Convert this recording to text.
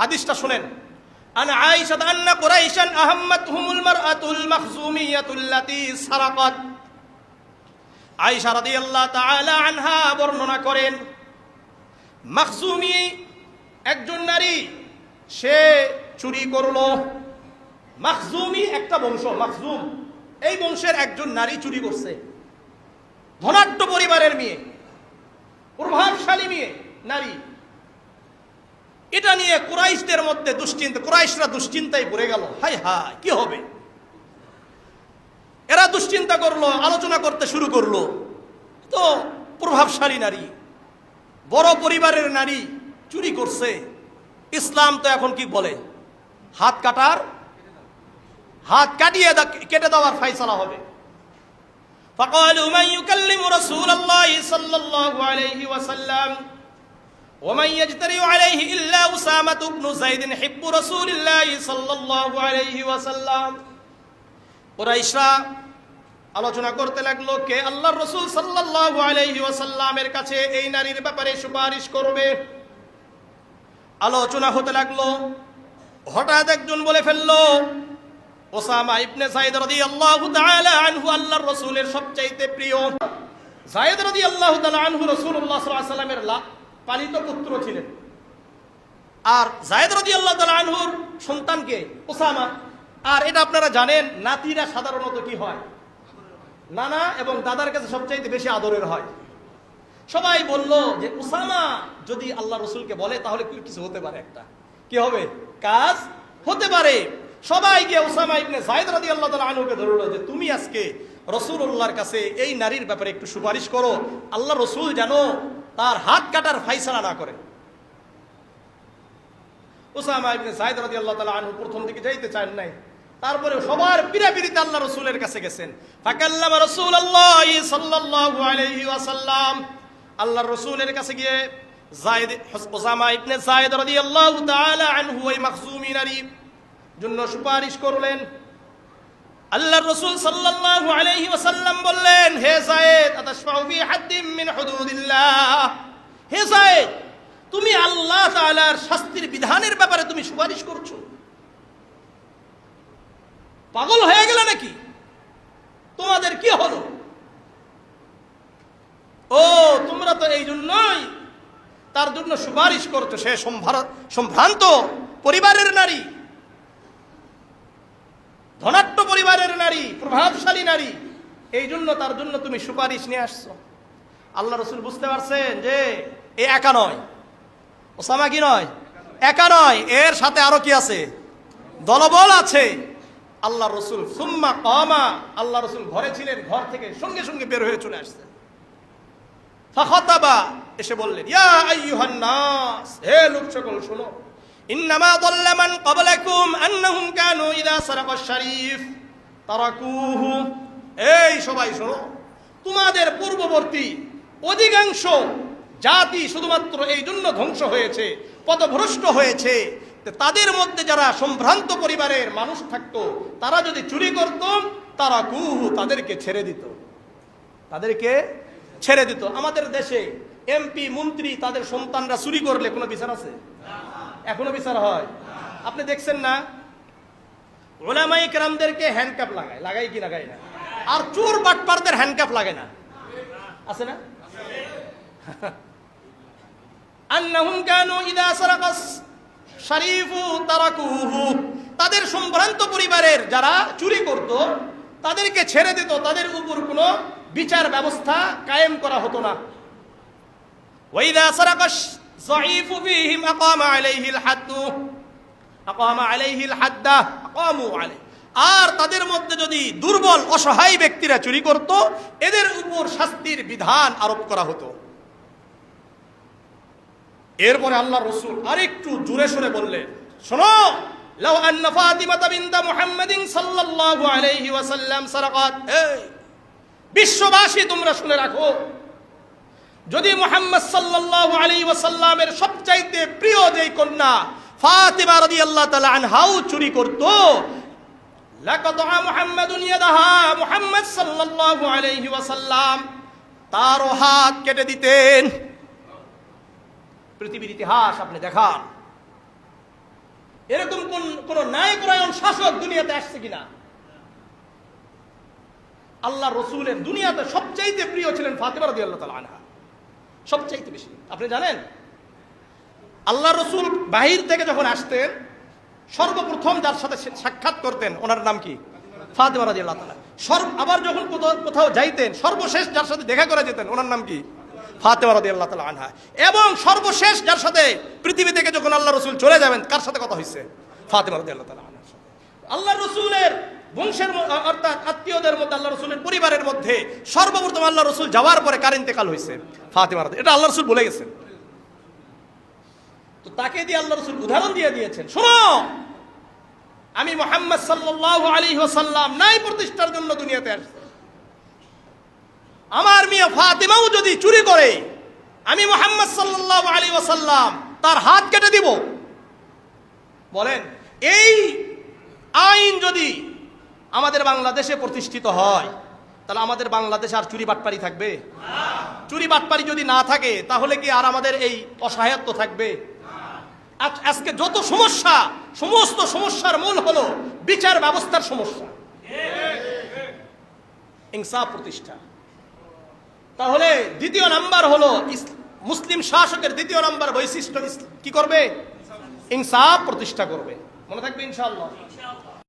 হাদিসটা শুনেন। আন আয়েশা আন্না কুরাইশান আহাম্মাতহুমুল মারআতুল মাখজুমিয়াতুল লাতী সারাকাত। আয়েশা রাদিয়াল্লাহু তাআলা আনহা বর্ণনা করেন, মাখজুমি একজন নারী, সে চুরি করল। মাখজুমি একটা বংশ, মাখজুম। এই বংশের একজন নারী চুরি করছে। ধনাঢ্য পরিবারের মেয়ে, প্রভাবশালী মেয়ে, নারী। এটা নিয়ে কুরাইশদের মধ্যে দুশ্চিন্তা কুরাইশরা দুশ্চিন্তায় পড়ে গেল হাই হাই কি হবে এরা দুশ্চিন্তা করলো আলোচনা করতে শুরু করলো তো প্রভাবশালী নারী বড় পরিবারের নারী চুরি করছে ইসলাম তো এখন কি বলে হাত কাটার হাত কাটিয়ে দা- কেটে দেওয়ার ফাইসলা হবে فقالوا من يكلم رسول الله صلى الله عليه وسلم ومن يجترئ عليه إلا أسامة بن زيد حب رسول الله صلى الله عليه وسلم কুরাইশরা আলোচনা করতে লাগলো কে আল্লাহর রসুল সাল্লাল্লাহু আলাইহি ওয়াসাল্লামের কাছে এই নারীর ব্যাপারে সুপারিশ করবে আলোচনা হতে লাগলো হঠাৎ একজন বলে ফেললো ওসামা ইবনে সাইদ রাদিয়াল্লাহু তাআলা আনহু আল্লাহর রাসূলের সবচাইতে প্রিয় সাইদ রাদিয়াল্লাহু তাআলা আনহু রাসূলুল্লাহ সাল্লাল্লাহু আলাইহি সাল্লামের লা- পালিত পুত্র ছিলেন। আর জায়েদ রাদিয়াল্লাহু তাআলা আনহুর সন্তানকে ওসামা, আর এটা আপনারা জানেন, নাতিরা সাধারণত কি হয়? নানা এবং দাদার কাছে সবচাইতে বেশি আদরের হয়। সবাই বলল যে উসামা যদি আল্লাহ রসুলকে বলে, তাহলে কি কিছু হতে পারে একটা? কি হবে? কাজ হতে পারে। সবাই গিয়ে উসামা ইবনে জায়েদ রাদিয়াল্লাহু তাআলা আনহুকে ধরলো যে, তুমি আজকে রসুল্লাহর কাছে এই নারীর ব্যাপারে একটু সুপারিশ করো। আল্লাহ রসুল যেন তার হাত কাটার ফাইসালা না করে। উসামা ইবনে তাআলা আনহু প্রথম দিকে যাইতে চান নাই। তারপরে সবার আল্লাহ রসুলের কাছে গেছেন। ফাকাল্লামা রাসূলুল্লাহ সাল্লাল্লাহু আলাইহি ওয়াসাল্লাম। আল্লাহর রসুলের কাছে গিয়ে জায়েদ উসামা ইবনে জায়েদ রাদিয়াল্লাহু তাআলা আনহু ওই মাখজুমি জন্য সুপারিশ করলেন আল্লাহর রসুল সাল্লাল্লাহু আলাইহি ওয়াসাল্লাম বললেন, হে জায়েদ আতাশফাউ ফি হাদ্দিম মিন হুদুদিল্লাহ। হে জায়েদ তুমি আল্লাহ তাআলার শাস্তির বিধানের ব্যাপারে তুমি সুপারিশ করছ। পাগল হয়ে গেলে নাকি? তোমাদের কি হলো? ও, তোমরা তো এই জন্যই তার জন্য সুপারিশ করছ, সে সম্ভার- সম্ভ্রান্ত পরিবারের নারী। ধনাট্য পরিবারের নারী, প্রভাবশালী নারী, এই জন্য তার জন্য তুমি সুপারিশ নিয়ে আসছো। আল্লাহ রসুল বুঝতে পারছেন যে এ একা নয়। ওসামা কি নয়? একা নয়। এর সাথে আরও কি আছে? দলবল আছে। আল্লাহ রসুল সুম্মা কমা আল্লাহ রসুল ঘরে ছিলেন, ঘর থেকে সঙ্গে সঙ্গে বের হয়ে চলে আসছেন ফাখাতাবা, এসে বললেন, ইয়া আইয়ুহান হে লোক সকল শোনো। ইন্নামা দাল্লা মান ইযা সারাকা শরীফ, তারাকুহু। এই সবাই শোনো, তোমাদের পূর্ববর্তী অধিকাংশ জাতি শুধুমাত্র এই জন্য ধ্বংস হয়েছে, পদভ্রষ্ট হয়েছে। তাদের মধ্যে যারা সম্ভ্রান্ত পরিবারের মানুষ থাকতো, তারা যদি চুরি করত তারা কুহু তাদেরকে ছেড়ে দিত। তাদেরকে ছেড়ে দিত। আমাদের দেশে এমপি, মন্ত্রী, তাদের সন্তানরা চুরি করলে কোনো বিচার আছে? এখনও বিচার হয়। আপনি দেখছেন না? ওলামাই কেরামদেরকে হ্যান্ডকাপ লাগায়। লাগাই কি লাগাই না? আর চোর বাটপারদের হ্যান্ডকাপ লাগে না। আছে না? আন্নাহুম কানু ইদা সারাকাস শরীফু তারাকুহু। তাদের সম্ভ্রান্ত পরিবারের যারা চুরি করত, তাদেরকে ছেড়ে দিত, তাদের উপর কোনো বিচার ব্যবস্থা কায়েম করা হতো না। ওয়াইদা সারাকাস যায়ীফু ফীহিম আকামা আলাইহিল হাদ্দু। আকামা আলাইহিল হাদ্দা। আকামু আলাইহি। আর তাদের মধ্যে যদি দুর্বল, অসহায় ব্যক্তিরা চুরি করত, এদের উপর শাস্তির বিধান আরোপ করা হতো। এরপরে আল্লাহ রসুল আরেকটু জোরে সরে বললেন, শোনো বিনতা মুহাম্মাদিন সাল্লাল্লাহু আলাইহি ওয়াসাল্লাম সারাকাত। এই, বিশ্ববাসী তোমরা শুনে রাখো, যদি মুহাম্মদ সাল্লাল্লাহু আলাইহি ওয়াসাল্লামের সবচাইতে প্রিয় যেই কন্যা ফাতিমা রাদিয়াল্লাহু তাআলা আনহাও চুরি করত। মুহাম্মদ সাল্লাল্লাহু আলাইহি ওয়াসাল্লাম। তার হাত কেটে দিতেন। পৃথিবীর ইতিহাস আপনি দেখান। এরকম কোন কোন ন্যায়পরায়ণ শাসক দুনিয়াতে আসছে কিনা? আল্লাহ রসুলের দুনিয়াতে সবচাইতে প্রিয় ছিলেন ফাতেমা রাদি আল্লাহ তালা আনহা। সবচাইতে বেশি। আপনি জানেন? আল্লাহ রসুল বাহির থেকে যখন আসতেন, সর্বপ্রথম যার সাথে সাক্ষাৎ করতেন, ওনার নাম কি? ফাতেমা রাজি আল্লাহ তালা সর্ব, আবার যখন কোথাও কোথাও যাইতেন, সর্বশেষ যার সাথে দেখা করে যেতেন, ওনার নাম কি? ফাতেমা রাদি আল্লাহ তালা আনহা। এবং সর্বশেষ যার সাথে পৃথিবী থেকে যখন আল্লাহ রসুল চলে যাবেন, কার সাথে কথা হয়েছে ফাতেমা রাদি আল্লাহ তালা আল্লাহ রসুলের বংশের অর্থাৎ আত্মীয়দের মধ্যে, আল্লাহ রসুলের পরিবারের মধ্যে সর্বপ্রথম আল্লাহ রসুল যাওয়ার পরে কার ইন্তেকাল হয়েছে ফাতেমা রাদি, এটা আল্লাহ রসুল বলে গেছেন। তো তাকে দিয়ে আল্লাহ রসুল উদাহরণ দিয়ে দিয়েছেন। শোনো, আমি মোহাম্মদ সাল্লাল্লাহু আলী ওয়াসাল্লাম নাই প্রতিষ্ঠার জন্য দুনিয়াতে আসছি। আমার মেয়ে ফাতেমাও যদি চুরি করে, আমি মোহাম্মদ সাল্লাহ আলাইহি ওসাল্লাম তার হাত কেটে দিব। বলেন, এই আইন যদি আমাদের বাংলাদেশে প্রতিষ্ঠিত হয়, তাহলে আমাদের বাংলাদেশে আর চুরি বাটপারি থাকবে? চুরি বাটপারি যদি না থাকে, তাহলে কি আর আমাদের এই অসহায়ত্ব থাকবে? আজকে যত সমস্যা, সমস্ত সমস্যার মূল হলো বিচার ব্যবস্থার সমস্যা। ইনসাফ প্রতিষ্ঠা। তাহলে দ্বিতীয় নাম্বার হলো মুসলিম শাসকের দ্বিতীয় নাম্বার বৈশিষ্ট্য কি করবে? ইনসাফ প্রতিষ্ঠা করবে। মনে থাকবে ইনশাআল্লাহ?